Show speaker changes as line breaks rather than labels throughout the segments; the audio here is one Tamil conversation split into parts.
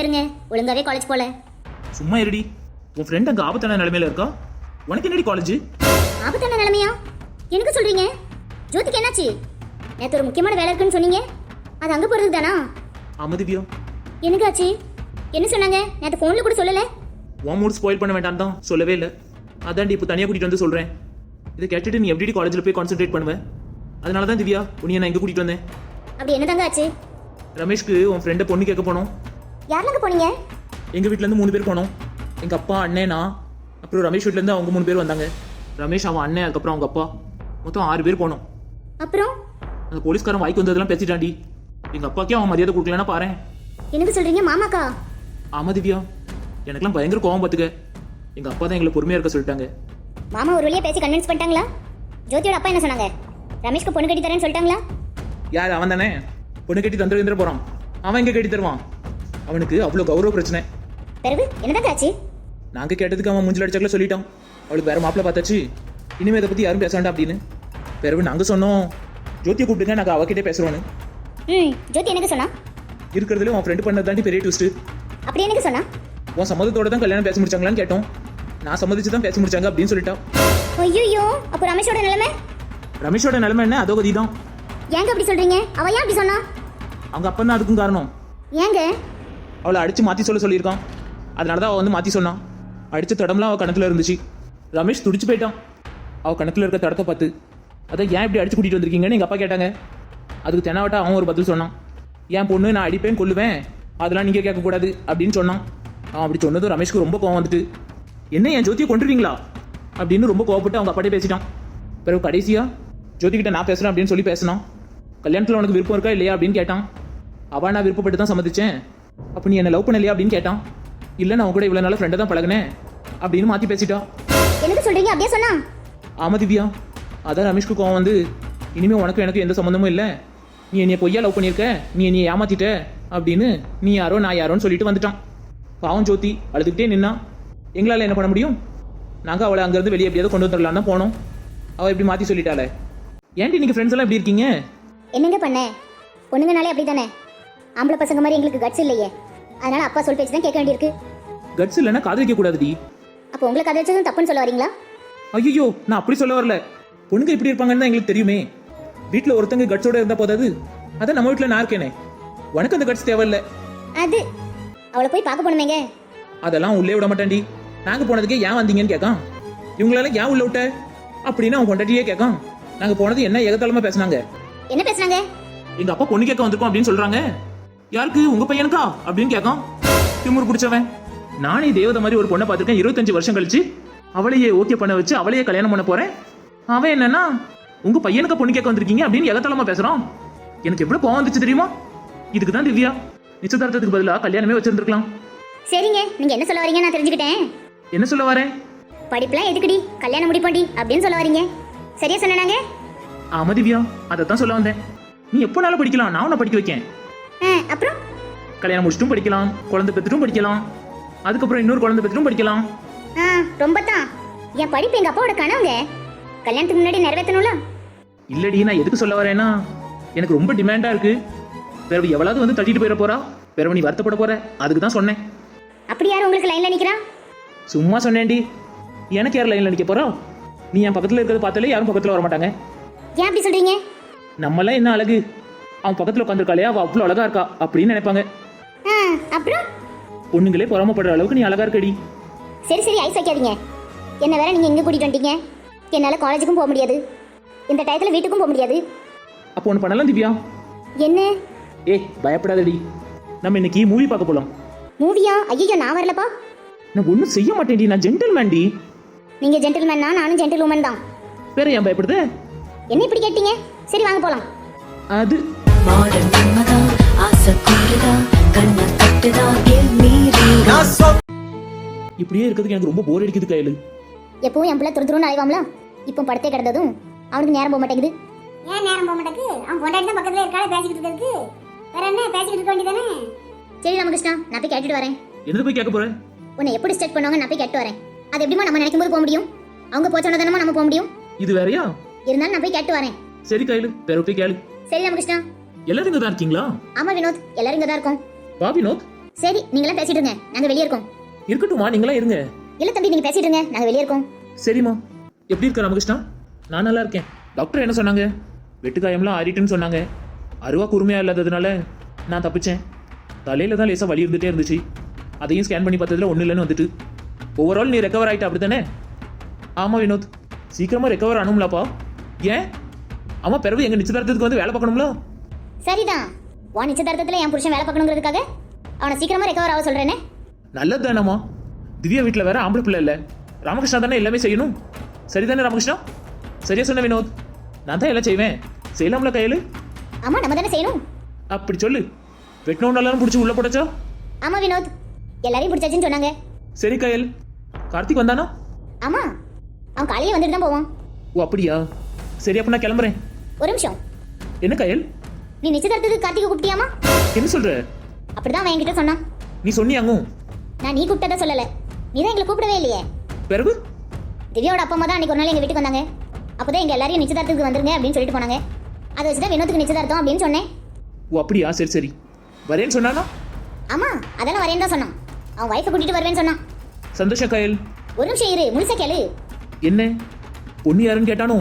இயருங்க ஒழுங்காவே காலேஜ் போல.
சும்மா இருடி. உன் ஃப்ரெண்ட் அங்க ஆபத்தான நிலைமையில இருக்கா? உனக்கு என்னடி காலேஜ்
ஆபத்தான நிலைமையா? எனக்கு சொல்றீங்க? ஜோதிக்கு என்னாச்சு? நேத்து ஒரு முக்கியமான வேலை இருக்குன்னு சொன்னீங்க. அது அங்க போறது தானா?
ஆமா திவ்யா
எனக்கு ஆச்சு? என்ன சொன்னாங்க? நேத்து ஃபோன்ல கூட சொல்லல.
உன் மூட் ஸ்பாயில் பண்ண வேண்டாம் தான் சொல்லவே இல்லை. அதான்டி இப்போ தனியாக கூட்டிட்டு வந்து சொல்றேன். இதை கேட்டுட்டு நீ எப்படி காலேஜில் போய் கான்சென்ட்ரேட் பண்ணுவ? அதனால தான் திவ்யா உன்னைய நான் இங்கே கூட்டிட்டு வந்தேன்.
அப்படி என்னதாங்க ஆச்சு?
ரமேஷ்க்கு உன் ஃப்ரெண்டை பொண்ணு கேட்க போனோம்.
யாருலங்க போனீங்க?
எங்க வீட்ல இருந்து மூணு பேர் போனோம். எங்க அப்பா அண்ணன் நான் அப்புறம் ரமேஷ் வீட்ல இருந்து அவங்க மூணு பேர் வந்தாங்க. ரமேஷ் அவன் அண்ணன் அதுக்கப்புறம் அவங்க அப்பா. மொத்தம் ஆறு பேர் போனோம்.
அப்புறம்?
அந்த போலீஸ்காரன் வாய்க்கு வந்ததெல்லாம் பேசிட்டாண்டி எங்க அப்பாக்கே அவன் மரியாதை கொடுக்கலன்னா பாரு
எனக்கு சொல்றீங்க மாமாக்கா?
ஆமா திவ்யா. எனக்கெல்லாம் பயங்கர கோவம் பார்த்துக்க. எங்க அப்பா தான் எங்களை பொறுமையா இருக்க சொல்லிட்டாங்க.
மாமா ஒரு வழியா பேசி கன்வின்ஸ் பண்ணிட்டாங்களா? ஜோதியோட அப்பா என்ன சொன்னாங்க? ரமேஷ்க்கு பொண்ணு கட்டி தரேன்னு சொல்லிட்டாங்களா?
யார் அவன் தானே? பொண்ணு கட்டி தந்துட தந்துட போறான். அவன் எங்க கட்டி தருவான் அவனுக்கு அவ்வளோ கௌரவ பிரச்சனை.
பிறகு என்னதாங்க ஆச்சு?
நாங்க கேட்டதுக்கு அவன் மூஞ்சில் அடிச்சாக்கல சொல்லிட்டான். அவளுக்கு வேற மாப்பிள்ள பார்த்தாச்சு. இனிமே இதை பத்தி யாரும் பேச வேண்டாம் அப்படின்னு. பிறகு நாங்க சொன்னோம். ஜோதியை கூப்பிடுங்க நாங்க அவகிட்டே பேசுறோன்னு
ம் ஜோதி எனக்கு சொன்னா?
இருக்கிறதுல உன் ஃப்ரெண்டு பண்ணது தாண்டி பெரிய ட்விஸ்ட்
அப்படி எனக்கு சொன்னா?
உன் சம்மதத்தோட தான் கல்யாணம் பேச முடிச்சாங்களான்னு கேட்டோம். நான் சம்மதிச்சு தான் பேச முடிச்சாங்க அப்படின்னு சொல்லிட்டான்.
ஐயோ அப்போ ரமேஷோட நிலைமை?
ரமேஷோட நிலைமை என்ன? அதோ கதி தான்
ஏங்க அப்படி சொல்றீங்க? அவ ஏன் அப்படி சொன்னா?
அவங்க அப்பா தான் அதுக்கும் காரணம்.
ஏங்க?
அவளை அடித்து மாற்றி சொல்ல சொல்லியிருக்கான். அதனால தான் அவள் வந்து மாற்றி சொன்னான். அடித்த தடம்லாம் அவள் கணத்தில் இருந்துச்சு. ரமேஷ் துடிச்சு போயிட்டான். அவள் கணத்தில் இருக்க தடத்தை பார்த்து அதான் ஏன் இப்படி அடிச்சு கூட்டிகிட்டு வந்திருக்கீங்கன்னு எங்கள் அப்பா கேட்டாங்க. அதுக்கு தெனாவட்டா அவன் ஒரு பதில் சொன்னான். என் பொண்ணு நான் அடிப்பேன் கொல்லுவேன். அதெல்லாம் நீங்கள் கேட்கக்கூடாது அப்படின்னு சொன்னான். அவன் அப்படி சொன்னதும் ரமேஷ்க்கு ரொம்ப கோவம் வந்துட்டு என்ன என் ஜோதியை கொண்டுருவீங்களா அப்படின்னு ரொம்ப கோவப்பட்டு அவங்க அப்பாட்டே பேசிட்டான். பிறகு கடைசியா ஜோதி நான் பேசுகிறேன் அப்படின்னு சொல்லி பேசினான். கல்யாணத்தில் உனக்கு விருப்பம் இருக்கா இல்லையா? அப்படின்னு கேட்டான். அவள் நான் விருப்பப்பட்டு தான் சம்மதிச்சேன். அப்போ நீ என்ன லவ் பண்ணலையா அப்படின்னு கேட்டான். இல்லை நான் கூட இவ்வளோ நாள் ஃப்ரெண்டை தான் பழகினேன் அப்படின்னு மாற்றி பேசிட்டா.
எனக்கு சொல்றீங்க? அப்படியே சொன்னா.
ஆமா திவ்யா. அதான் ரமேஷ்க்கு கோவம் வந்து இனிமே உனக்கு எனக்கு எந்த சம்மந்தமும் இல்லை. நீ என்னைய பொய்யா லவ் பண்ணியிருக்க நீ என்னைய ஏமாத்திட்ட? அப்படின்னு நீ யாரோ நான் யாரோன்னு சொல்லிட்டு வந்துட்டான். பாவம் ஜோதி அழுதுகிட்டே நின்னா எங்களால் என்ன பண்ண முடியும்? நாங்கள் அவளை அங்கேருந்து வெளியே எப்படியாவது கொண்டு வந்துடலாம் தான் போனோம். அவள் இப்படி மாற்றி சொல்லிட்டாளே. ஏன்டி நீங்கள் ஃப்ரெண்ட்ஸ் எல்லாம் எப்படி இருக்கீங்க?
என்னங்க பண்ண? பொண்ணுங்கனாலே அப்படி தானே ஆம்பளை பசங்க மாதிரி எங்களுக்கு கட்ஸ் இல்லையே. அதனால அப்பா சொல் பேச்சு தான் கேட்க வேண்டியிருக்கு.
கட்ஸ் இல்லைன்னா காதலிக்க கூடாதுடி.
அப்போ உங்களுக்கு அதை வச்சதும் தப்புன்னு சொல்ல வரீங்களா?
ஐயோ நான் அப்படி சொல்ல வரல. பொண்ணுங்க இப்படி இருப்பாங்கன்னு தான் எங்களுக்கு தெரியுமே. வீட்டில் ஒருத்தங்க கட்ஸோட இருந்தா போதாது? அதான் நம்ம வீட்டில் நான் இருக்கேனே. உனக்கு அந்த கட்ஸ் தேவையில்ல.
அது அவளை போய் பார்க்க போனமேங்க
அதெல்லாம் உள்ளே விட மாட்டான்டி. நாங்க போனதுக்கே ஏன் வந்தீங்கன்னு கேட்கான். இவங்களால ஏன் உள்ள விட்ட? அப்படின்னு அவன் கொண்டாட்டியே கேட்கான். நாங்க போனது என்ன எகத்தாளமா பேசுனாங்க?
என்ன பேசுனாங்க?
எங்க அப்பா பொண்ணு கேட்க வந்திருக்கோம் அப்படின்னு சொல்றாங்க. யாருக்கு? உங்க பையனுக்கா? அப்படின்னு கேட்கான். திமுரு பிடிச்சவன். நானே தேவதை மாதிரி ஒரு பொண்ணை பார்த்திருக்கேன். இருபத்தஞ்சு வருஷம் கழிச்சு அவளையே ஓகே பண்ண வச்சு அவளையே கல்யாணம் பண்ண போறேன். அவன் என்னன்னா உங்க பையனுக்கு பொண்ணு கேட்க வந்திருக்கீங்க அப்படின்னு எகத்தாளமா பேசுறான். எனக்கு எவ்வளவு கோவம் வந்துச்சு தெரியுமா? இதுக்கு தான் திவ்யா நிச்சயதார்த்தத்துக்கு பதிலா கல்யாணமே வச்சிருந்திருக்கலாம்.
சரிங்க. நீங்க என்ன சொல்ல வரீங்க நான் தெரிஞ்சுக்கிட்டேன்.
என்ன சொல்ல வரேன்?
படிப்புலாம் எதுக்குடி? கல்யாணம் முடிப்போண்டி அப்படின்னு சொல்ல வரீங்க. சரியா சொன்னாங்க
ஆமா திவ்யா. அதைத்தான் சொல்ல வந்தேன். நீ எப்போனாலும் படிக்கலாம். நான் உன்னை படிக்க வைக்கேன்.
அப்புறம்?
கல்யாணம் முடிச்சிட்டும் படிக்கலாம். குழந்தை பெற்றுட்டும் படிக்கலாம். அதுக்கப்புறம் இன்னொரு குழந்தை பெற்றுட்டும் படிக்கலாம்.
ரொம்ப தான் என் படிப்பு எங்க அப்பாவோட கனவுங்க. கல்யாணத்துக்கு முன்னாடி நிறைவேற்றணும்ல
இல்லடி நான் எதுக்கு சொல்ல வரேன்னா எனக்கு ரொம்ப டிமாண்டா இருக்கு. வேற எவ்வளவு வந்து தட்டிட்டு போயிட போறா? வேற நீ வருத்தப்பட போற? அதுக்கு தான் சொன்னேன்.
அப்படி யார் உங்களுக்கு லைன்ல நிக்கிறா?
சும்மா சொன்னேன்டி. எனக்கு யார் லைன்ல நிக்க போறா? நீ என் பக்கத்துல இருக்கிறத பார்த்தாலே யாரும் பக்கத்துல வர மாட்டாங்க
ஏன் அப்படி சொல்றீங்க?
நம்மளாம் என்ன அழகு? அவன் பக்கத்துல உட்காந்துருக்காளே அவ அவ்வளோ அழகா இருக்கா அப்படின்னு நினைப்பாங்க.
அப்புறம்?
பொண்ணுங்களே பொறாமப்படுற அளவுக்கு நீ அழகா இருக்கடி.
சரி சரி ஐஸ் வைக்காதீங்க. என்ன வேற நீங்க எங்க கூட்டிட்டு வந்துட்டீங்க என்னால காலேஜுக்கும் போக முடியாது. இந்த டயத்துல வீட்டுக்கும் போக முடியாது.
அப்போ ஒன்று பண்ணலாம் திவ்யா?
என்ன?
ஏய் பயப்படாதடி. நம்ம இன்னைக்கு மூவி பார்க்க போலாம்.
மூவியா ஐயோ நான் வரலப்பா.
நான் ஒன்றும் செய்ய மாட்டேன்டி நான் ஜென்டில்மேன்டி
நீங்க ஜென்டில்மேன் தான் நானும் ஜென்டில் உமன் தான்
வேற ஏன் பயப்படுத?
என்ன இப்படி கேட்டீங்க? சரி வாங்க போலாம்.
அது
மாடல் மன்மதா ஆசை கூடுதா கண்ணை தட்டுதா கிவ் மீ
இப்படியே இருக்கிறதுக்கு எனக்கு ரொம்ப போர் அடிக்குது கையில்.
எப்பவும் என் பிள்ளை துரு துருன்னு அழைவாம்ல இப்போ படத்தே கிடந்ததும் அவனுக்கு நேரம் போக மாட்டேங்குது.
ஏன் நேரம் போக மாட்டேங்குது? அவன் பொண்டாட்டி தான் பக்கத்துல இருக்காளே பேசிக்கிட்டு இருக்கிறதுக்கு. வேற என்ன? பேசிக்கிட்டு இருக்க வேண்டியதானே?
சரி ராமகிருஷ்ணா நான் போய் கேட்டுட்டு வரேன்.
என்னது போய் கேட்க போறேன்
உன்னை எப்படி ஸ்டார்ட் பண்ணுவாங்க நான் போய் கேட்டு வரேன். அது எப்படிமா நம்ம நினைக்கும் போது போக முடியும்? அவங்க போச்சோன்னா தானமா நம்ம போக முடியும்?
இது வேறயா?
இருந்தாலும் நான் போய் கேட்டு வரேன்.
சரி கையில். போய் கேளு.
சரி ராமகிருஷ்ணா.
எல்லாரும் இங்கே தான் இருக்கீங்களா?
ஆமா வினோத். எல்லாரும் இங்க தான் இருக்கோம்.
வா வினோத்.
சரி நீங்களாம் பேசிட்டு இருங்க. நாங்க வெளியே இருக்கோம்.
இருக்கட்டும்மா நீங்களா இருங்க.
இல்ல தம்பி நீங்க பேசிட்டு இருங்க. நாங்க வெளியே இருக்கோம்.
சரிம்மா. எப்படி இருக்க ராமகிருஷ்ணா? நான் நல்லா இருக்கேன். டாக்டர் என்ன சொன்னாங்க? வெட்டுக்காயம்லாம் ஆறிட்டுன்னு சொன்னாங்க. அருவா குறுமையா இல்லாததுனால நான் தப்பிச்சேன். தலையில தான் லேசாக வலி இருந்துட்டே இருந்துச்சு. அதையும் ஸ்கேன் பண்ணி பார்த்ததுல ஒன்றும் இல்லைன்னு வந்துட்டு. ஓவரால் நீ ரெக்கவர் ஆயிட்ட அப்படி தானே ஆமாம் வினோத். சீக்கிரமாக ரெக்கவர் ஆனும்லப்பா ஏன்? ஆமா பிறகு எங்கள் நிச்சயதார்த்தத்துக்கு வந்து வேலை பார்க்கணும்ல?
சரிதான். உன் நிச்சயதார்த்தத்துல என் புருஷன் வேலை பார்க்கணுங்கிறதுக்காக அவனை சீக்கிரமா ரெக்கவர் ஆக சொல்றேனே.
நல்லது தானம்மா திவ்யா வீட்டில் வேற ஆம்பளை பிள்ளை இல்லை. ராமகிருஷ்ணா தானே எல்லாமே செய்யணும். சரிதானே ராமகிருஷ்ணா? சரியா சொன்ன வினோத்? நான் தான் எல்லாம் செய்வேன். செய்யலாம்ல கையில்
ஆமா நம்ம தானே செய்யணும்.
அப்படி சொல்லு. வெட்டினோண்டாலும் பிடிச்சி உள்ள போடச்சா
ஆமா வினோத். எல்லாரையும் பிடிச்சாச்சுன்னு சொன்னாங்க.
சரி கயல் கார்த்திக் வந்தானா?
ஆமா. அவன் காலையில வந்துட்டு தான் போவான்.
ஓ அப்படியா? சரி அப்ப நான் கிளம்புறேன்.
ஒரு நிமிஷம்.
என்ன கயல்
நீ நிச்சயதார்த்தத்துக்கு கார்த்திகை கூப்பிட்டியாமா?
என்ன சொல்ற?
அப்படிதான் அவன் என்கிட்ட சொன்னான்.
நீ சொன்னியாங்கும்
நான் நீ கூப்பிட்டதா சொல்லல. நீ தான் எங்களை கூப்பிடவே இல்லையே.
பிறகு?
திவ்யாவோட அப்பா அம்மா தான் அன்னைக்கு ஒரு நாள் எங்க வீட்டுக்கு வந்தாங்க. அப்பதான் எங்க எல்லாரையும் நிச்சயதார்த்தத்துக்கு வந்துருங்க அப்படின்னு சொல்லிட்டு போனாங்க. அதை வச்சுதான் வினோத்துக்கு நிச்சயதார்த்தம் அப்படின்னு சொன்னேன்.
ஓ அப்படியா? சரி சரி. வரேன்னு சொன்னானா?
ஆமா அதெல்லாம் வரேன்னு தான் சொன்னான். அவன் ஒய்ஃபை கூட்டிட்டு வருவேன்னு சொன்னான்.
சந்தோஷம் கயல்.
ஒரு நிமிஷம் இரு முழுசா கேளு.
என்ன? பொண்ணு யாருன்னு கேட்டானோ?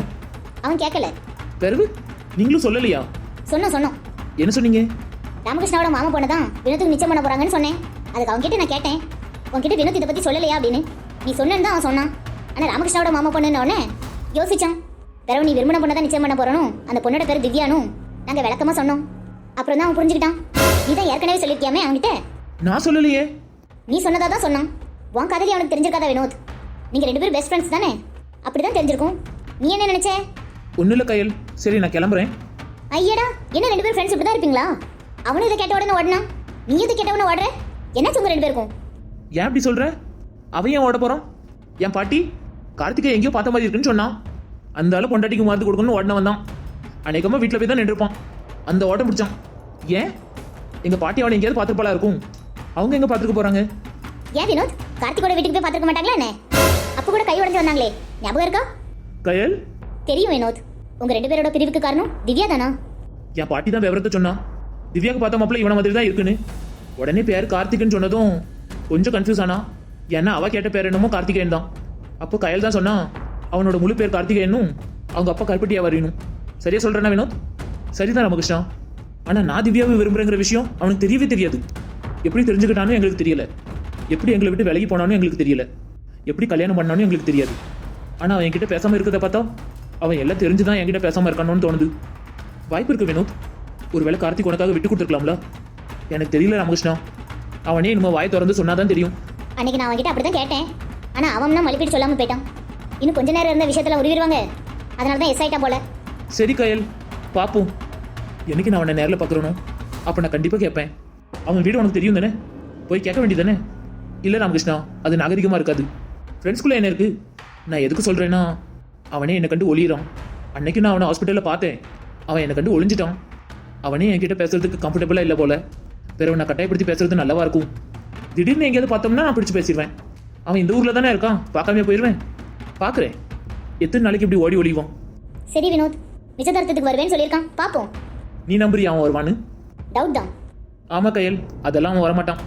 அவன் கேட்கல
பிறகு? நீங்களும் சொல்லலையா?
சொன்னோம் சொன்னோம்
என்ன சொன்னீங்க?
ராமகிருஷ்ணாவோட மாமா பொண்ணு தான் வினோத்துக்கு நிச்சயம் பண்ண போறாங்கன்னு சொன்னேன். அதுக்கு அவன்கிட்ட நான் கேட்டேன். உன்கிட்ட வினோத் இதை பத்தி சொல்லலையா அப்படின்னு. நீ சொன்னேன்னு தான் அவன் சொன்னான். ஆனா ராமகிருஷ்ணாவோட மாமா பொண்ணுன்ன உடனே யோசிச்சான். பிறகு நீ விரும்பின பொண்ணை தான் நிச்சயம் பண்ண போறணும். அந்த பொண்ணோட பேர் திவ்யானும் நாங்க விளக்கமா சொன்னோம். அப்புறம் தான் அவன் புரிஞ்சுக்கிட்டான். நீ தான் ஏற்கனவே சொல்லியிருக்கியாமே அவன்கிட்ட?
நான் சொல்லலையே.
நீ சொன்னதா தான் சொன்னான். உன் கதையில அவனுக்கு தெரிஞ்சிருக்காதா வினோத்? நீங்க ரெண்டு பேரும் பெஸ்ட் ஃப்ரெண்ட்ஸ் தானே? அப்படிதான் தெரிஞ்சிருக்கும். நீ என்ன நினைச்ச?
ஒன்றும் இல்லை கயல். சரி நான் கிளம்புறேன்.
ஐயடா என்ன ரெண்டு பேரும் ஃப்ரெண்ட்ஸ் இப்படி தான் இருப்பீங்களா? அவனும் இதை கேட்ட உடனே ஓடனா? நீ எது கேட்ட உடனே ஓடுற? என்ன உங்க ரெண்டு பேருக்கும்?
ஏன் அப்படி சொல்ற? அவன் ஏன் ஓட போறான்? என் பாட்டி கார்த்திகை எங்கேயோ பார்த்த மாதிரி இருக்குன்னு சொன்னான். அந்த ஆளு பொண்டாட்டிக்கு மருந்து கொடுக்கணும்னு ஓடின வந்தான் அநேகமாக வீட்டில் போய் தான் நின்றுப்பான். அந்த ஓட்டம் பிடிச்சான். ஏன்? எங்க பாட்டி அவனை எங்கேயாவது பார்த்துருப்பாளா இருக்கும். அவங்க எங்க பார்த்துருக்க போறாங்க?
ஏன் வினோத்? கார்த்திகோட வீட்டுக்கு போய் பார்த்துருக்க மாட்டாங்களா என்ன? அப்போ கூட கை உடைஞ்சு வந்தாங்களே. ஞாபகம் இருக்கா?
கயல்?
தெரியும் வினோத். உங்க ரெண்டு பேரோட பிரிவுக்கு காரணம் திவ்யா தானா?
என் பாட்டி தான் விவரத்தை சொன்னா. திவ்யாக்கு பார்த்த மாப்பிள்ள இவன மாதிரி தான் இருக்குன்னு. உடனே பேர் கார்த்திக்னு சொன்னதும் கொஞ்சம் கன்ஃபியூஸ் ஆனா ஏன்னா அவ கேட்ட பேர் என்னமோ கார்த்திகேயன் தான். அப்போ கயல் தான் சொன்னா அவனோட முழு பேர் கார்த்திகேயனும் அவங்க அப்பா கருப்பட்டியா வரையணும் சரியா சொல்றேனா வினோத்? சரிதான் ராமகிருஷ்ணா. ஆனா நான் திவ்யாவை விரும்புறேங்கிற விஷயம் அவனுக்கு தெரியவே தெரியாது. எப்படி தெரிஞ்சுக்கிட்டானோ எங்களுக்கு தெரியல. எப்படி எங்களை விட்டு விலகி போனானோ எங்களுக்கு தெரியல. எப்படி கல்யாணம் பண்ணானோ எங்களுக்கு தெரியாது. ஆனா அவன் என்கிட்ட பேசாம இருக்கிறத பார்த்தா அவன் எல்லாம் தெரிஞ்சுதான் என்கிட்ட பேசாம இருக்கானோன்னு தோணுது. வாய்ப்பு இருக்கு வினோத். ஒருவேளை கார்த்திக் உனக்காக விட்டு கொடுத்துருக்கலாம்ல? எனக்கு தெரியல ராமகிருஷ்ணா. அவனே இனிமே வாய் திறந்து சொன்னாதான் தெரியும்.
அன்னைக்கு நான் அவன்கிட்ட அப்படிதான் கேட்டேன். ஆனா அவன் தான் மலிப்பீடு சொல்லாம போயிட்டான். இன்னும் கொஞ்ச நேரம் இருந்த விஷயத்துல உருவிடுவாங்க. அதனால தான் எஸ் ஆயிட்டா போல.
சரி கயல். பார்ப்போம் என்னைக்கு நான் அவனை நேரில் பார்க்குறனோ? அப்போ நான் கண்டிப்பாக கேட்பேன். அவன் வீடு உனக்கு தெரியும் தானே? போய் கேட்க வேண்டியதானே இல்லை ராமகிருஷ்ணா அது நாகரிகமாக இருக்காது. ஃப்ரெண்ட்ஸ்குள்ளே என்ன இருக்குது நான் எதுக்கு சொல்கிறேன்னா அவனே என்னை கண்டு ஒளியிறான். அன்னைக்கு நான் அவனை ஹாஸ்பிட்டலில் பார்த்தேன். அவன் என்னை கண்டு ஒளிஞ்சிட்டான். அவனே என்கிட்ட பேசுறதுக்கு கம்ஃபர்டபுளாக இல்லை போல. பிறகு நான் கட்டாயப்படுத்தி பேசுறது நல்லாவா இருக்கும்? திடீர்னு எங்கேயாவது பார்த்தோம்னா நான் பிடிச்சி பேசிடுவேன் அவன் இந்த ஊரில் தானே இருக்கான்? பார்க்காம போயிடுவேன் பார்க்குறேன். எத்தனை நாளைக்கு இப்படி ஓடி ஒளிவான்?
சரி வினோத் நிச்சயதார்த்தத்துக்கு வருவேன்னு சொல்லியிருக்கான். பாப்போம்
நீ நம்புறியா அவன் வருவான்னு?
டவுட் தான்.
ஆமா கையல். அதெல்லாம் அவன் வரமாட்டான்.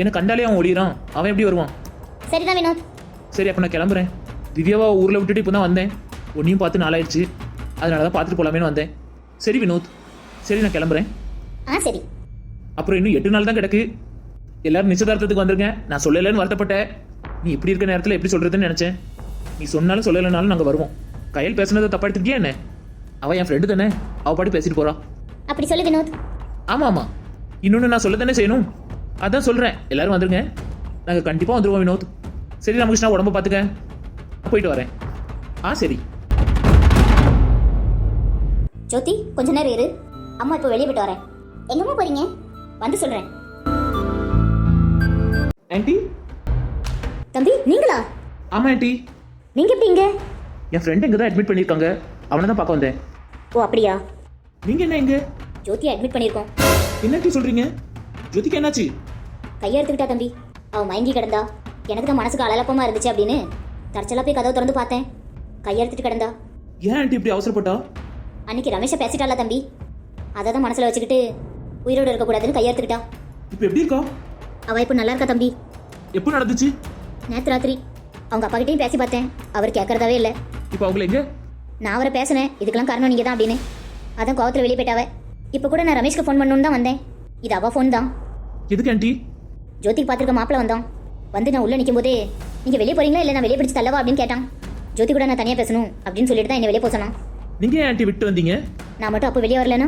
எனக்கு கண்டாலே அவன் ஒளியிறான். அவன் எப்படி வருவான்?
சரிதான் வினோத்.
சரி அப்போ நான் கிளம்புறேன். திவ்யாவை ஊரில் விட்டுட்டு இப்போ தான் வந்தேன். உன்னையும் பார்த்து நாளாயிடுச்சு. அதனால தான் பார்த்துட்டு போலாமேன்னு வந்தேன். சரி வினோத். சரி நான் கிளம்புறேன்.
ஆ சரி.
அப்புறம் இன்னும் எட்டு நாள் தான் கிடக்கு. எல்லாரும் நிச்சயதார்த்தத்துக்கு வந்திருங்க. நான் சொல்லலைன்னு வருத்தப்பட்டேன். நீ இப்படி இருக்க நேரத்தில் எப்படி சொல்கிறதுன்னு நினச்சேன். நீ சொன்னாலும் சொல்லலைனாலும் நாங்கள் வருவோம். கையல் பேசுனதை தப்பா எடுத்துக்கிட்டியா என்ன? அவள் என் ஃப்ரெண்டு தானே. அவள் பாட்டு பேசிட்டு போறா.
அப்படி சொல்லு வினோத்.
ஆமாம் ஆமாம் இன்னொன்று நான் சொல்ல தானே செய்யணும்? அதான் சொல்கிறேன் எல்லாரும் வந்துருங்க. நாங்கள் கண்டிப்பாக வந்துருவோம் வினோத். சரி ராமகிருஷ்ணா உடம்ப பார்த்துக்க போயிட்டு வரேன். ஆ சரி.
ஜோதி கொஞ்ச நேரம் இரு. அம்மா இப்போ வெளியே போயிட்டு வரேன். எங்கம்மா போறீங்க? வந்து சொல்றேன்.
ஆன்ட்டி
தம்பி நீங்களா?
ஆமாம் ஆன்ட்டி
நீங்க எப்படி இங்க?
என் ஃப்ரெண்ட் இங்கே தான் அட்மிட் பண்ணியிருக்காங்க. அவனை தான் பார்க்க வந்தேன்.
ஓ அப்படியா?
நீங்கள் என்ன இங்கே?
ஜோதியை அட்மிட் பண்ணியிருக்கோம்.
என்ன ஆன்ட்டி சொல்கிறீங்க ஜோதிக்கு என்னாச்சு?
கையெடுத்துக்கிட்டா தம்பி. அவ மயங்கி கிடந்தா. எனக்கு தான் மனசுக்கு அலலப்பமா இருந்துச்சு அப்படின்னு. தற்சலா போய் கதவை திறந்து பார்த்தேன். கையெடுத்துட்டு கிடந்தா.
ஏன் ஆன்ட்டி இப்படி அவசரப்பட்டா?
அன்னைக்கு ரமேஷை பேசிட்டால தம்பி? அதை தான் மனசுல வச்சுக்கிட்டு உயிரோடு இருக்கக்கூடாதுன்னு கையெடுத்துக்கிட்டா
இப்போ எப்படி இருக்கா?
அவ இப்போ நல்லா இருக்கா தம்பி?
எப்போ நடந்துச்சு?
நேற்று ராத்திரி. அவங்க அப்பா கிட்டயும் பேசி பார்த்தேன். அவர் கேட்கறதாவே இல்லை.
இப்போ அவங்கள எங்க?
நான் அவரை பேசினேன். இதுக்கெல்லாம் காரணம் நீங்கள் தான் அப்படின்னு. அதான் கோவத்தில் வெளியே போயிட்டாவ. இப்போ கூட நான் ரமேஷ்க்கு ஃபோன் பண்ணணும்னு தான் வந்தேன். இது அவள் ஃபோன் தான்.
எதுக்கு ஆண்டி
ஜோதிக்கு பார்த்துருக்க மாப்பிள்ள வந்தான். வந்து நான் உள்ளே நிற்கும் போதே நீங்கள் வெளியே போறீங்களா? இல்லை நான் வெளியே பிடிச்சி தள்ளவா? அப்படின்னு கேட்டான். ஜோதி கூட நான் தனியாக பேசணும். அப்படின்னு சொல்லிட்டு தான் என்னை வெளியே சொன்னான்.
நீங்க ஏன் ஆண்டி விட்டு வந்தீங்க?
நான் மட்டும் அப்போ வெளியே வரலனா?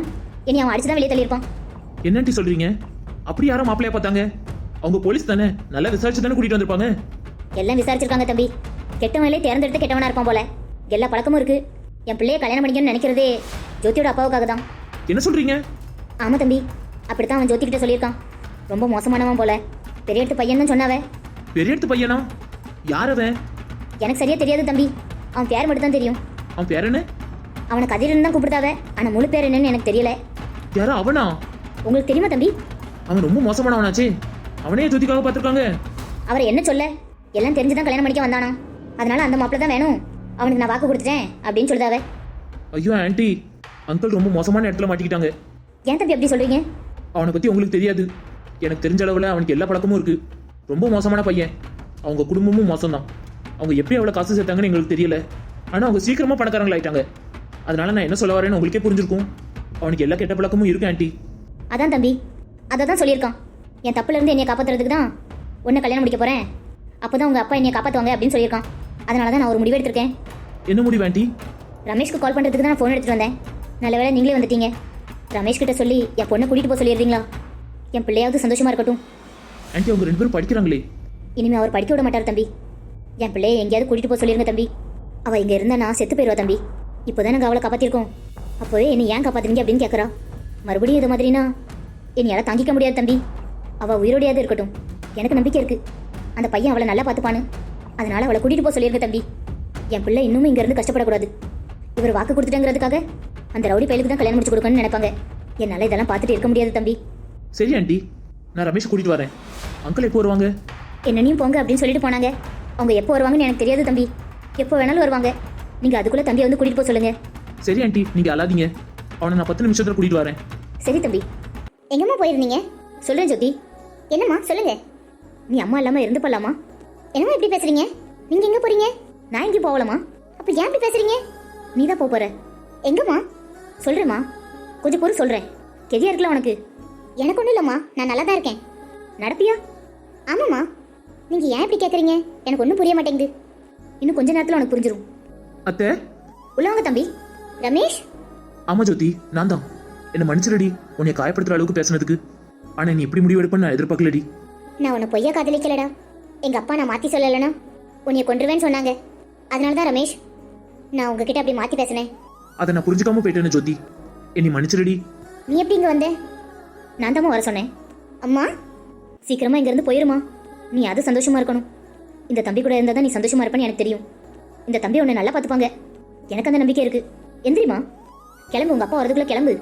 இனி அவன் அடிச்சு தான் வெளியே தள்ளியிருப்பான்.
என்ன ஆண்டி சொல்றீங்க? அப்படி யாரோ மாப்பிள்ளைய பார்த்தாங்க. அவங்க போலீஸ் தானே. நல்லா விசாரிச்சு தானே கூட்டிட்டு வந்திருப்பாங்க.
எல்லாம் விசாரிச்சிருக்காங்க தம்பி. கெட்டவங்களே தேர்ந்தெடுத்து கெட்டவனா இருப்பான் போல. எல்லா பழக்கமும் இருக்கு. என் பிள்ளைய கல்யாணம் பண்ணிக்கணும்னு நினைக்கிறதே ஜோதியோட அப்பாவுக்காக தான்
என்ன சொல்றீங்க?
ஆமா தம்பி. அப்படித்தான் அவன் ஜோதி கிட்ட சொல்லியிருக்கான். ரொம்ப மோசமானவன் போல. பெரிய எடுத்து பையன் தான் சொன்னாவ.
பெரிய இடத்து பையனா? யார் அவன்?
எனக்கு சரியா தெரியாது தம்பி. அவன் பேர் மட்டும் தான் தெரியும்.
அவன் பேர் என்ன?
அவனை கதிரன் தான் கூப்பிடுதாவ? ஆனா முழு பேர் என்னன்னு எனக்கு தெரியல.
யாரா அவனா?
உங்களுக்கு தெரியுமா தம்பி?
அவன் ரொம்ப மோசமானவனாச்சே. அவனே ஜோதிக்காக பார்த்துருக்காங்க.
அவரை என்ன சொல்ல? எல்லாம் தெரிஞ்சுதான் கல்யாணம் பண்ணிக்க வந்தானா? அதனால அந்த மாப்பிள்ள தான் வேணும். அவனுக்கு நான் வாக்கு கொடுத்துட்டேன் அப்படின்னு சொல்லுதாவ?
ஐயோ ஆண்டி. அங்கிள் ரொம்ப மோசமான இடத்துல மாட்டிக்கிட்டாங்க.
ஏன் தம்பி அப்படி சொல்றீங்க?
அவனை பத்தி உங்களுக்கு தெரியாது. எனக்கு தெரிஞ்ச அளவில் அவனுக்கு எல்லா பழக்கமும் இருக்கு. ரொம்ப மோசமான பையன். அவங்க குடும்பமும் மோசம்தான். அவங்க எப்படி அவ்வளோ காசு சேர்த்தாங்கன்னு எங்களுக்கு தெரியல. ஆனால் அவங்க சீக்கிரமா பணக்காரங்களாயிட்டாங்க. அதனால நான் என்ன சொல்ல வரேன்னு உங்களுக்கே புரிஞ்சிருக்கும். அவனுக்கு எல்லா கெட்ட பழக்கமும் இருக்கு ஆண்டி.
அதான் தம்பி. அதை தான் சொல்லியிருக்கான். என் தப்புல இருந்து என்னைய காப்பாத்துறதுக்கு தான் உன்னை கல்யாணம் முடிக்க போறேன். அப்பதான் உங்க அப்பா என்னைய காப்பாத்துவாங்க அப்படின்னு சொல்லியிருக்கான். அதனால தான் நான் ஒரு முடிவு எடுத்திருக்கேன்.
என்ன முடிவு ஆண்டி?
ரமேஷ்க்கு கால் பண்ணுறதுக்கு தான் நான் ஃபோன் எடுத்துட்டு வந்தேன். நல்ல வேளை நீங்களே வந்துட்டீங்க. ரமேஷ் கிட்ட சொல்லி என் பொண்ணை கூட்டிட்டு போக சொல்லிடுறீங்களா? என் பிள்ளையாவது சந்தோஷமா இருக்கட்டும்.
ஆண்டி அவங்க ரெண்டு பேரும் படிக்கிறாங்களே.
இனிமே அவர் படிக்க விட மாட்டார் தம்பி. என் பிள்ளைய எங்கேயாவது கூட்டிட்டு போக சொல்லிருங்க தம்பி. அவ இங்க இருந்தா நான் செத்து போயிருவா தம்பி. இப்போதான் நாங்கள் அவளை காப்பாத்திருக்கோம். அப்போவே என்னை ஏன் காப்பாத்துறீங்க அப்படின்னு கேட்குறா மறுபடியும் இது மாதிரினா என்னையால தாங்கிக்க முடியாது தம்பி. அவ உயிரோடையாவது இருக்கட்டும். எனக்கு நம்பிக்கை இருக்கு. அந்த பையன் அவளை நல்லா பார்த்துப்பானு அதனால அவளை கூட்டிட்டு போக சொல்லிருங்க தம்பி. என் பிள்ளை இன்னும் இங்க இருந்து கஷ்டப்படக்கூடாது. இவர் வாக்கு கொடுத்துட்டேங்கிறதுக்காக அந்த ரவுடி பையலுக்கு தான் கல்யாணம் முடிச்சு கொடுக்கணும்னு நினைப்பாங்க. என்னால இதெல்லாம் பார்த்துட்டு இருக்க முடியாது தம்பி.
சரி ஆண்டி. நான் ரமேஷ் கூட்டிட்டு வரேன். அங்கிள் எப்போ வருவாங்க?
என்னனையும் போங்க அப்படின்னு சொல்லிட்டு போனாங்க. அவங்க எப்போ வருவாங்கன்னு எனக்கு தெரியாது தம்பி. எப்போ வேணாலும் வருவாங்க. நீங்க அதுக்குள்ள தம்பியை வந்து கூட்டிட்டு போக சொல்லுங்க.
சரி ஆண்டி. நீங்க அழாதீங்க. அவனை நான் பத்து நிமிஷத்துல கூட்டிட்டு வரேன்.
சரி தம்பி. எங்கம்மா போயிருந்தீங்க? சொல்றேன் ஜோதி. என்னம்மா? சொல்லுங்க. நீ அம்மா இல்லாம இருந்து போலாமா? என்னம்மா இப்படி பேசுறீங்க? நீங்க எங்க போறீங்க? நான் எங்கேயும் போகலாமா அப்ப ஏன் இப்படி பேசுறீங்க? நீ தான் போக போற. எங்கம்மா? சொல்றேம்மா. கொஞ்சம் பொறு சொல்றேன். கெதியா இருக்குல்ல உனக்கு? எனக்கு ஒன்றும் இல்லைம்மா. நான் நல்லா தான் இருக்கேன். நடப்பியா? ஆமாம்மா. நீங்க ஏன் இப்படி கேட்குறீங்க எனக்கு ஒன்றும் புரிய மாட்டேங்குது. இன்னும் கொஞ்ச நேரத்தில் உனக்கு புரிஞ்சிடும்
அத்தை?
உள்ளவங்க தம்பி. ரமேஷ்?
ஆமா ஜோதி நான் தான். என்ன மன்னிச்சிடடி உன்னை காயப்படுத்துற அளவுக்கு பேசுனதுக்கு. ஆனா நீ இப்படி முடிவு எடுப்பேன்னு நான் எதிர்பார்க்கலடி.
நான் உன்னை பொய்யா காதலிக்கலடா. எங்க அப்பா நான் மாத்தி சொல்லலைனா உன்னைய கொன்றுவேன்னு சொன்னாங்க. அதனால தான் ரமேஷ் நான் உங்ககிட்ட அப்படி மாத்தி பேசினேன்.
அதை நான் புரிஞ்சுக்காம போயிட்டேன்னு ஜோதி. என்னை மன்னிச்சிடடி
நீ எப்படி இங்க வந்த? நான் தான் வர சொன்னேன். அம்மா சீக்கிரமா இங்க இருந்து போயிருமா. நீ அது சந்தோஷமா இருக்கணும். இந்த தம்பி கூட இருந்தா தான் நீ சந்தோஷமா இருப்பேன்னு எனக்கு தெரியும். இந்த தம்பி உன்னை நல்லா பார்த்துப்பாங்க. எனக்கு அந்த நம்பிக்கை இருக்கு. எந்திரிமா கிளம்பு உங்க அப்பா வரதுக்குள்ள கிளம்பு.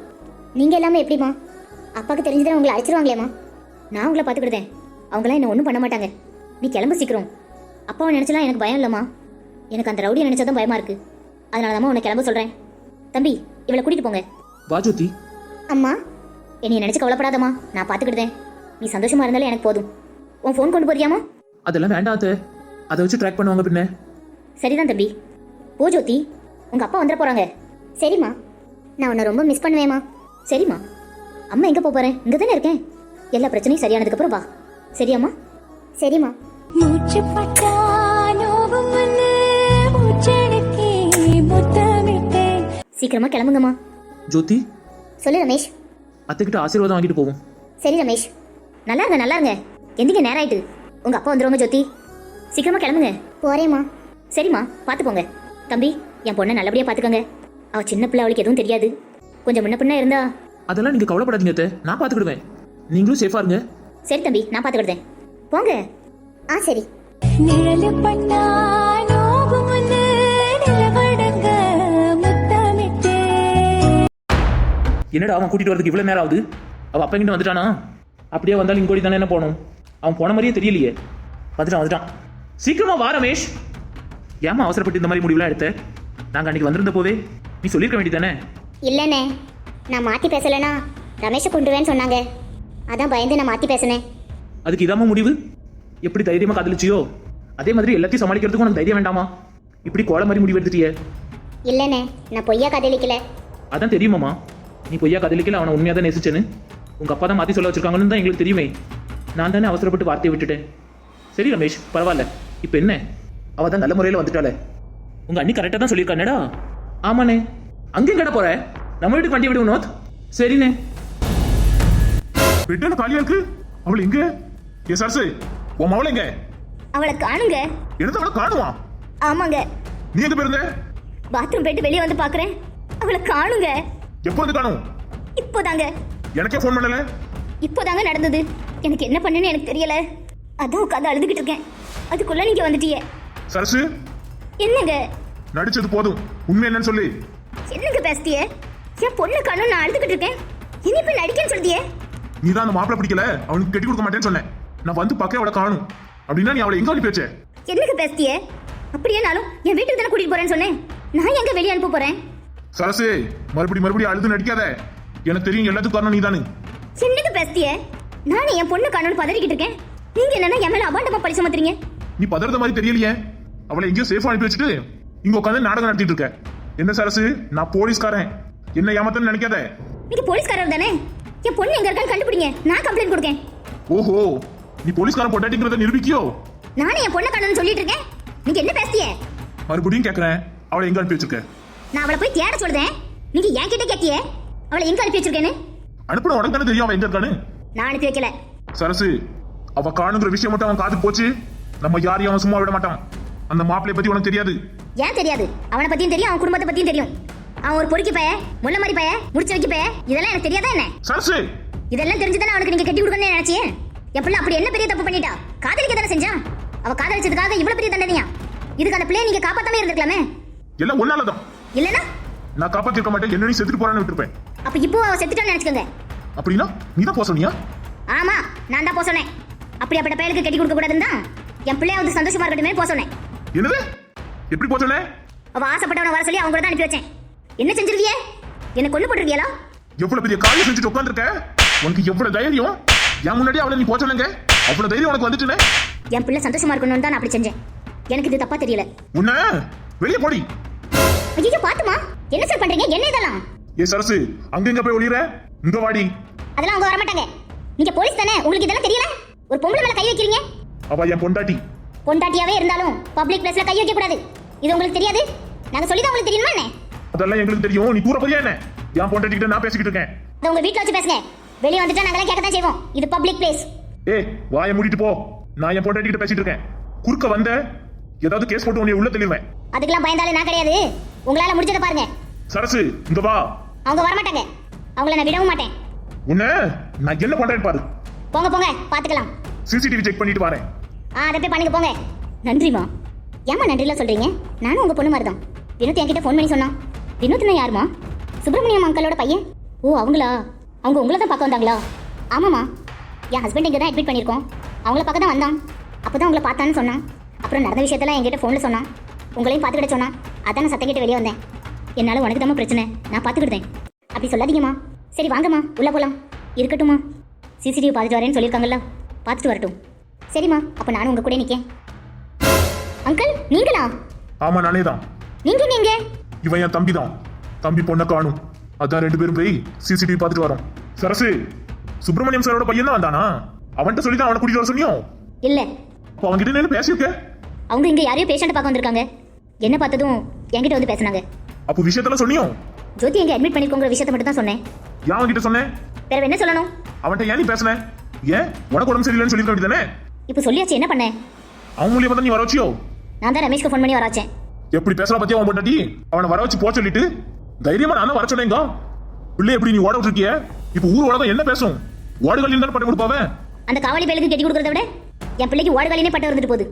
நீங்க எல்லாமே எப்படிமா அப்பாவுக்கு தெரிஞ்சதுன்னா உங்களை அழைச்சிருவாங்களேம்மா. நான் உங்களை பார்த்துக்கிட்டேன் அவங்களாம் என்ன ஒன்றும் பண்ண மாட்டாங்க. நீ கிளம்பு சீக்கிரம். அப்பாவை நினைச்சலாம் எனக்கு பயம் இல்லைம்மா. எனக்கு அந்த ரவுடியை நினைச்சதான் பயமா இருக்கு. அதனால தான் உன்னை கிளம்ப சொல்றேன். தம்பி இவளை கூட்டிட்டு போங்க.
வா ஜோதி
அம்மா என்னைய நினைச்சு கவலைப்படாதம்மா. நான் பார்த்துக்கிட்டேன் நீ சந்தோஷமா இருந்தாலே எனக்கு போதும். உன் ஃபோன் கொண்டு போறியாமா
அதெல்லாம் வேண்டாம் அதை வச்சு ட்ராக் பண்ணுவாங்க பின்ன.
சரிதான் தம்பி. ஓ ஜோதி. உங்க அப்பா வந்துட போறாங்க. சரிம்மா. நான் உன்னை ரொம்ப மிஸ் பண்ணுவேம்மா. சரிம்மா. அம்மா எங்க போறேன்? இங்க தானே இருக்கேன். எல்லா பிரச்சனையும் சரியானதுக்கு அப்புறம் வா. சரியாம்மா? சரிம்மா.
மூச்சு பட்டா நோவும்
சீக்கிரமா கிளம்புங்கம்மா.
ஜோதி.
சொல்லு ரமேஷ்.
அத்தைக்கிட்ட ஆசீர்வாதம் வாங்கிட்டு போவோம்.
சரி ரமேஷ். நல்லா இருங்க நல்லா இருங்க. எந்திங்க நேரம் ஆயிட்டு. உங்க அப்பா வந்துருவாங்க ஜோதி. சீக்கிரமா கிளம்புங்க. போறேம்மா. சரிம்மா பார்த்து போங்க. தம்பி என் பொண்ணை நல்லபடியா பார்த்துக்கோங்க. அவ சின்ன பிள்ளை அவளுக்கு எதுவும் தெரியாது. கொஞ்சம் முன்ன பின்ன இருந்தா.
அதெல்லாம் நீங்க கவலைப்படாதீங்க அத்தை. நான் பார்த்துக்கிடுவேன். நீங்களும் சேஃபா இருங்க.
சரி தம்பி நான் பார்த்துக்கிட்டேன் போங்க. ஆ சரி.
நிழலு பண்ணா நிலவடங்க
என்னடா அவன் கூட்டிட்டு வரதுக்கு இவ்வளவு நேரம் ஆகுது? அவ அப்பா கிட்ட வந்துட்டானா? அப்படியே வந்தாலும் இங்கோடி தானே என்ன போகணும்? அவன் போன மாதிரியே தெரியலையே. வந்துட்டான் வந்துட்டான். சீக்கிரமா வா ரமேஷ். ஏமா அவசரப்பட்டு இந்த மாதிரி முடிவுலாம் எடுத்த? நாங்க அன்னைக்கு வந்திருந்த போவே நீ சொல்லியிருக்க வேண்டியதானே
இல்லைண்ணே நான் மாற்றி பேசலைன்னா ரமேஷை கொண்டுவேன்னு சொன்னாங்க.
அதான் பயந்து நான் மாத்தி பேசினேன்.
அதுக்கு இதாம்மா முடிவு? எப்படி தைரியமா காதலிச்சியோ? அதே மாதிரி எல்லாத்தையும் சமாளிக்கிறதுக்கு உனக்கு தைரியம் வேண்டாமா? இப்படி கோல மாதிரி முடிவு எடுத்துட்டியே.
இல்லைண்ணே நான் பொய்யா காதலிக்கல.
அதான் தெரியுமாம்மா? நீ பொய்யா காதலிக்கல அவனை உண்மையாக தான் நேசிச்சேன்னு. உங்க அப்பா தான் மாத்தி சொல்ல வச்சிருக்காங்கன்னு தான் எங்களுக்கு தெரியுமே. நான் தானே அவசரப்பட்டு வார்த்தையை விட்டுட்டேன். சரி ரமேஷ் பரவாயில்ல. இப்போ என்ன? அவ தான் நல்ல முறையில் வந்துட்டாளே. உங்க அண்ணி கரெக்டாக தான் சொல்லியிருக்கானேடா. ஆமாண்ணே. அங்கேயும் கடை போற? நம்ம வீட்டுக்கு வண்டி விடு வினோத். சரிண்ணே.
பெட்டன காலியா இருக்கு? அவள் எங்க? ஏ சரசு உன் மவள எங்க?
அவளை காணுங்க.
எடுத்து அவளை காணுமா?
ஆமாங்க.
நீ எங்க போயிருந்த?
பாத்ரூம் போயிட்டு வெளியே வந்து பாக்குறேன் அவளை காணுங்க.
எப்போது காணும்?
இப்போதாங்க.
எனக்கே ஃபோன் பண்ணல.
இப்போதாங்க நடந்தது. எனக்கு என்ன பண்ணுன்னு எனக்கு தெரியல. அதான் உட்காந்து அழுதுகிட்டு இருக்கேன். அதுக்குள்ள நீங்க வந்துட்டீங்க
சரசு?
என்னங்க?
நடிச்சது போதும். உண்மை என்னன்னு சொல்லு.
என்னங்க பேசுதிய? என் பொண்ணு காணும் நான் அழுதுகிட்டு இருக்கேன். இனி இப்ப நடிக்கன்னு சொல்லியே
நீ தான் அந்த மாப்பிளை பிடிக்கல? அவனுக்கு கட்டி கொடுக்க மாட்டேன்னு சொன்னேன். நான் வந்து பக்கம் அவளை காணும். அப்படின்னா நீ அவளை எங்க அனுப்பி வச்ச?
என்னங்க பேசுதிய? அப்படியேனாலும் என் வீட்டுக்கு தானே கூட்டிட்டு போறேன்னு சொன்னேன். நான் எங்க வெளியே அனுப்ப போறேன்?
சரசு மறுபடி மறுபடியும் அழுது நடிக்காத. எனக்கு தெரியும் எல்லாத்துக்கும் காரணம் நீ தானு
என்னங்க பேசுதிய? நானே என் பொண்ணு காணும்னு பதறிக்கிட்டு இருக்கேன். நீங்க என்னன்னா என் மேல அபாண்டமா பழி சுமத்துறீங்க?
நீ பதறத மாதிரி தெரியலையே. அவளை எங்கேயோ சேஃபா அனுப்பி வச்சுட்டு இங்க உட்காந்து நாடகம் நடத்திட்டு இருக்க. என்ன சரசு? நான் போலீஸ்காரன். என்ன ஏமாத்தன்னு நினைக்காத.
நீங்க போலீஸ்காரர் தானே? என் பொண்ணு எங்க இருக்கான்னு கண்டுபிடிங்க. நான் கம்ப்ளைண்ட் கொடுக்கேன்.
ஓஹோ நீ போலீஸ்காரன் பொட்டாட்டிங்கிறத நிரூபிக்கியோ?
நானே என் பொண்ணை காணும்னு சொல்லிட்டு இருக்கேன். நீங்க என்ன பேசுதிய
மறுபடியும் கேக்குறேன். அவளை எங்க அனுப்பி வச்சிருக்க?
நான் அவளை போய் தேட சொல்றேன். நீங்க என் கிட்ட கேட்டியே? அவளை எங்க அனுப்பி வச்சிருக்கேன்னு?
அனுப்புன தானே தெரியும் அவன் எங்க இருக்கான்னு?
நான் அனுப்பி வைக்கல.
சரசு அவ காணுங்கிற விஷயம் மட்டும் அவன் காது போச்சு. நம்ம யாரையும் அவன் சும்மா விட மாட்டான். அந்த மாப்பிளைய பத்தி உனக்கு தெரியாது?
ஏன் தெரியாது? அவனை பத்தியும் தெரியும் அவன் குடும்பத்தை பத்தியும் தெரியும். அவன் ஒரு பொறுக்கி பைய முள்ள மாதிரி பைய முடிச்சு வைக்க பைய இதெல்லாம் எனக்கு தெரியாதா என்ன?
சரசு!
இதெல்லாம் தெரிஞ்சுதானே அவனுக்கு நீங்க கட்டி கொடுக்கணும்னு நினைச்சியே என் பிள்ளை அப்படி என்ன பெரிய தப்பு பண்ணிட்டா? காதலிக்க தானே செஞ்சான்? அவ காதலிச்சதுக்காக இவ்வளவு பெரிய தண்டனையா? இதுக்கு அந்த பிள்ளைய நீங்க காப்பாத்தாம இருந்திருக்கலாமே?
எல்லாம் ஒன்னாலதான்
இல்லனா
நான் காப்பாத்திருக்க மாட்டேன் என்ன நீ செத்துட்டு போறான்னு விட்டுருப்பேன்.
அப்ப இப்போ அவ செத்துட்டான்னு நினைச்சுக்கோங்க.
அப்படின்னா நீ தான் போக சொன்னியா?
ஆமா நான் தான் போக சொன்னேன். அப்படியாப்பட்ட பயலுக்கு கட்டி கொடுக்க கூடாதுன்னு தான் என் பிள்ளையாவது சந்தோஷமா இருக்கட்டுமே போக சொன்னேன்.
என்னது? எப்படி போக சொன்ன
அவ ஆசைப்பட்டவன வர சொல்லி அவங்க தான் அனுப்பி வச்சேன். என்ன செஞ்சிருவியே என்ன கொண்டு போட்டுருவியலா
எவ்வளவு பெரிய காரியம் செஞ்சுட்டு உட்காந்துருக்க உனக்கு எவ்வளவு தைரியம்? என் முன்னாடி அவளை நீ போக சொன்னங்க அவ்வளவு தைரியம் உனக்கு வந்துட்டுனே
என் பிள்ளை சந்தோஷமா இருக்கணும்னு தான் நான் அப்படி செஞ்சேன். எனக்கு இது தப்பா தெரியல.
உன்ன? வெளியே போடி.
ஐயோ பாத்துமா. என்ன சார் பண்றீங்க? என்ன இதெல்லாம்?
ஏ சரசு அங்க எங்க போய் ஒளியற? இங்க வாடி.
அதெல்லாம் அவங்க வர மாட்டாங்க. நீங்க போலீஸ் தானே? உங்களுக்கு இதெல்லாம் தெரியல? ஒரு பொம்பளை மேல கை வைக்கிறீங்க?
அவ என் பொண்டாட்டி.
பொண்டாட்டியாவே இருந்தாலும் பப்ளிக் பிளேஸ்ல கை வைக்க கூடாது. இது உங்களுக்கு தெரியாது? நாங்க சொல்லி தான் உங்களுக்கு தெரியுமா என்ன?
அதெல்லாம் எங்களுக்கு தெரியும். நீ கூற போறியா என்ன? என் பொண்டாட்டி கிட்ட நான் பேசிக்கிட்டு இருக்கேன்.
அதை உங்க வீட்ல வச்சு பேசுங்க. வெளியே வந்துட்டா நாங்கெல்லாம் கேட்க தான் செய்வோம். இது பப்ளிக் பிளேஸ்
ஏய் வாயை மூடிட்டு போ. நான் என் பொண்டாட்டி கிட்ட பேசிட்டு இருக்கேன். குறுக்க வந்த ஏதாவது கேஸ் போட்டு உன்னை உள்ள தெளிவேன்
அதுக்கெல்லாம் பயந்தாலே நான் கிடையாது. உங்களால முடிஞ்சதை பாருங்க.
சரசு இங்க வா.
அவங்க வர மாட்டாங்க அவங்கள நான் விடவும் மாட்டேன்.
உன்ன நான் என்ன பண்றேன்னு பாரு.
போங்க போங்க. பாத்துக்கலாம்
சிசிடிவி செக் பண்ணிட்டு வரேன்.
ஆ அதை போய் பண்ணிக்க போங்க. நன்றிமா ஏமா நன்றிலாம் சொல்கிறீங்க நானும் உங்கள் பொண்ணு மாதிரி தான் வினோத் என்கிட்ட ஃபோன் பண்ணி சொன்னான். வினோத்னா யாருமா சுப்பிரமணியம் அங்கிளோட பையன். ஓ அவங்களா? அவங்க உங்களை தான் பார்க்க வந்தாங்களா? ஆமாம்மா. என் ஹஸ்பண்ட் இங்கே தான் அட்மிட் பண்ணியிருக்கோம். அவங்கள பார்க்க தான் வந்தான். அப்போ தான் உங்களை பார்த்தான்னு சொன்னான். அப்புறம் நடந்த விஷயத்தெல்லாம் என்கிட்ட ஃபோனில் சொன்னான். உங்களையும் பார்த்துக்கிட்ட சொன்னான். அதான் நான் சத்தம் கேட்டு வெளியே வந்தேன். என்னால் உனக்கு தான் பிரச்சனை. நான் பார்த்துக்கிட்டேன். அப்படி சொல்லாதீங்கம்மா. சரி வாங்கம்மா. உள்ளே போகலாம் இருக்கட்டும்மா. சிசிடிவி பார்த்துட்டு வரேன்னு சொல்லியிருக்காங்கல்ல. பார்த்துட்டு வரட்டும். சரிம்மா அப்போ நானும் உங்கள் கூட நிற்கேன் அங்கிள் நீங்களா?
ஆமா நானே தான்.
நீங்க நீங்க
இவன் என் தம்பி தான். தம்பி பொண்ணை காணும். அதான் ரெண்டு பேரும் போய் சிசிடிவி பார்த்துட்டு வரோம். சரசு சுப்பிரமணியம் சாரோட பையன் தான் வந்தானா? அவன்கிட்ட சொல்லி தான் அவனை கூட்டிட்டு வர சொன்னியோ?
இல்ல.
அப்போ அவன்கிட்ட நின்று பேசியிருக்க?
அவங்க இங்க யாரையோ பேஷண்ட் பார்க்க வந்திருக்காங்க. என்ன பார்த்ததும் என்கிட்ட வந்து பேசுனாங்க.
அப்போ விஷயத்தெல்லாம் சொன்னியோ?
ஜோதி எங்க அட்மிட் பண்ணிக்கோங்கிற விஷயத்தை மட்டும் தான் சொன்னேன்.
ஏன் அவன்கிட்ட சொன்னேன்?
வேற என்ன சொல்லணும்?
அவன்கிட்ட ஏன் நீ பேசுன? ஏன்? உனக்கு உடம்பு சரியில்லைன்னு சொல்லிருக்க வேண்டியதானே
இப்போ சொல்லியாச்சு என்ன பண்ணேன்
அவன் மூலியமா தான் நீ வர வச்சியோ?
நான் தான் ரமேஷ்க்கு ஃபோன் பண்ணி வராச்சேன்
எப்படி பேசுறா பத்தியா அவன் பொண்டாட்டி? அவனை வர வச்சு போக சொல்லிட்டு. தைரியமா நான் வர சொன்னேங்க பிள்ளை எப்படி நீ ஓட விட்டுருக்கிய இப்போ ஊர் உலகம் என்ன பேசும்? ஓடுகளில் தான் பட்டம் கொடுப்பாவ?
அந்த காவலி பயலுக்கு கட்டி கொடுக்கறத விட என் பிள்ளைக்கு ஓடுகாலினே பட்டம் இருந்துட்டு போகுது.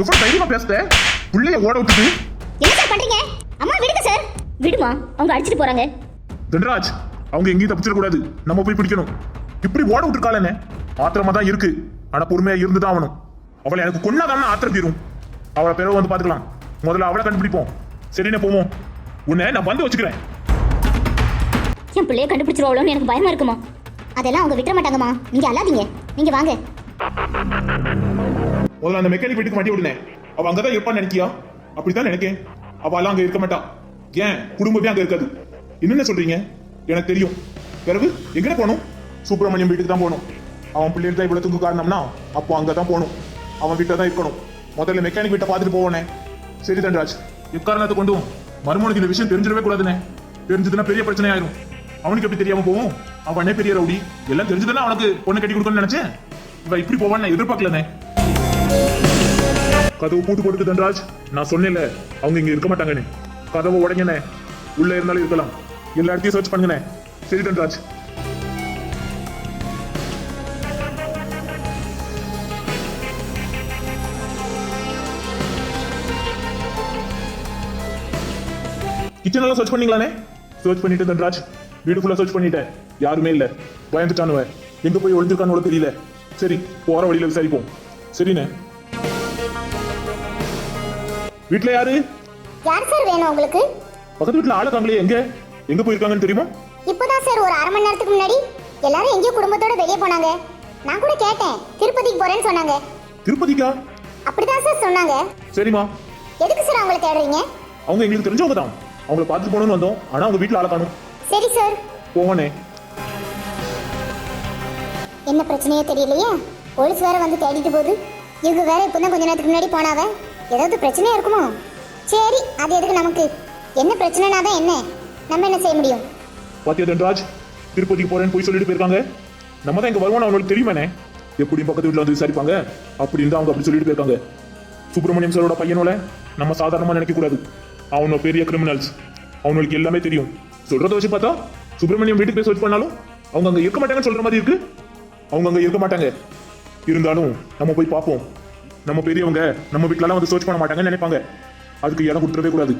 எவ்வளவு தைரியமா பேசுத? பிள்ளைய ஓட விட்டுட்டு.
என்ன சார் பண்றீங்க? அம்மா விடுங்க சார். விடுமா அவங்க அடிச்சிட்டு போறாங்க.
தண்டராஜ் அவங்க எங்கேயும் தப்பிச்சிட கூடாது நம்ம போய் பிடிக்கணும். இப்படி ஓட விட்டுருக்காளே ஆத்திரமா தான் இருக்கு. ஆனா பொறுமையா இருந்துதான் ஆகணும். அவளை எனக்கு கொன்னாதான் ஆத்திரம் தீரும். அவளை பிறகு வந்து பாத்துக்கலாம் முதல்ல அவளை கண்டுபிடிப்போம். சரிண்ணே போவோம். உன்னை நான் வந்து வச்சுக்கிறேன்.
என் பிள்ளைய கண்டுபிடிச்சிருவாளோன்னு எனக்கு பயமா இருக்குமா?
அதெல்லாம் அவங்க விட்டுற மாட்டாங்கம்மா. நீங்க அல்லாதீங்க நீங்க வாங்க.
முதல்ல அந்த மெக்கானிக் வீட்டுக்கு மாட்டி விடுனேன் அவ அங்கதான் இருப்பான்னு நினைக்கியா? அப்படித்தான் நினைக்கேன். அவ எல்லாம் அங்க இருக்க மாட்டா. ஏன்? குடும்பமே அங்க இருக்காது. என்னென்ன சொல்றீங்க? எனக்கு தெரியும். பிறகு எங்கட போகணும்? சுப்பிரமணியம் வீட்டுக்கு தான் போகணும். அவன் பிள்ளைகள் தான் இவ்வளவுக்கு காரணம்னா அப்போ அங்கே தான் போகணும். அவன் வீட்டில் தான் இருக்கணும். முதல்ல மெக்கானிக் வீட்டை பார்த்துட்டு போவனே. சரி தன்ராஜ் எக்காரணத்தை கொண்டு மருமனுக்கு இந்த விஷயம் தெரிஞ்சிடவே கூடாதுனே? தெரிஞ்சதுன்னா பெரிய பிரச்சனை ஆயிரும் அவனுக்கு எப்படி தெரியாம போவோம்? அவனே பெரிய ரவுடி. எல்லாம் தெரிஞ்சதுன்னா அவனுக்கு பொண்ணு கட்டி கொடுக்கணும்னு நினைச்சேன். இவன் இப்படி போவான்னு நான் எதிர்பார்க்கலனே. கதவு பூட்டு போட்டுக்கு தன்ராஜ் நான் சொன்னேன்ல அவங்க இங்க இருக்க மாட்டாங்கன்னு. கதவை உடங்கினே. உள்ள இருந்தாலும் இருக்கலாம். எல்லா இடத்தையும் சர்ச் பண்ணுங்கண்ணே சரி தன்ராஜ் கிச்சன் எல்லாம் சர்ச் பண்ணீங்களானே? சர்ச் பண்ணிட்டு தன்ராஜ் வீடு ஃபுல்லா சர்ச் பண்ணிட்டேன் யாருமே இல்ல. பயந்துட்டானுவ. எங்க போய் ஒளிஞ்சிருக்கான்னு தெரியல. சரி போற வழியில விசாரிப்போம். சரிண்ணே. வீட்ல யாரு?
யார் சார் வேணும் உங்களுக்கு?
பக்கத்து வீட்டுல ஆளு இருக்காங்களே எங்க? எங்க போயிருக்காங்கன்னு தெரியுமா?
இப்போதான் சார் ஒரு அரை மணி நேரத்துக்கு முன்னாடி எல்லாரும் எங்கேயோ குடும்பத்தோட வெளியே போனாங்க. நான் கூட கேட்டேன். திருப்பதிக்கு போறேன்னு சொன்னாங்க.
திருப்பதிக்கா?
அப்படிதான் சார் சொன்னாங்க.
சரிம்மா.
எதுக்கு சார் அவங்கள தேடுறீங்க?
அவங்க எங்களுக்கு தெரிஞ்சவங்க தான் அவங்கள பார்த்துட்டு போகணும்னு வந்தோம். ஆனா அவங்க வீட்டுல ஆளை காணும்.
சரி சார்
போவானே
என்ன பிரச்சனையோ தெரியலையே? போலீஸ் வேற வந்து தேடிட்டு போகுது. இவங்க வேற இப்பதான் கொஞ்ச நேரத்துக்கு முன்னாடி போனாவ. ஏதாவது பிரச்சனையா இருக்குமோ? சரி அது எதுக்கு நமக்கு? என்ன பிரச்சனைனா தான் என்ன? நம்ம என்ன செய்ய முடியும்?
பாத்தியா தன்ராஜ்? திருப்பதிக்கு போறேன்னு போய் சொல்லிட்டு போயிருக்காங்க. நம்ம தான் இங்க வருவோம் அவங்களுக்கு தெரியுமானே எப்படி பக்கத்து வீட்டுல வந்து விசாரிப்பாங்க. அப்படின்னு தான் அவங்க அப்படி சொல்லிட்டு போயிருக்காங்க. சுப்பிரமணியம் சாரோட பையனோட நம்ம சாதாரணமா நினைக்க கூடாது அவனோ பெரிய கிரிமினல்ஸ் அவனுக்கு எல்லாமே தெரியும். சொல்றத வச்சு பார்த்தா சுப்பிரமணியம் வீட்டுக்கு போய் சர்ச் பண்ணாலும் அவங்க அங்க இருக்க மாட்டாங்கன்னு சொல்ற மாதிரி இருக்கு. அவங்க அங்க இருக்க மாட்டாங்க. இருந்தாலும் நம்ம போய் பார்ப்போம். நம்ம பெரியவங்க நம்ம வீட்டுல வந்து சர்ச் பண்ண மாட்டாங்கன்னு நினைப்பாங்க. அதுக்கு இடம் கொடுத்துடவே கூடாது.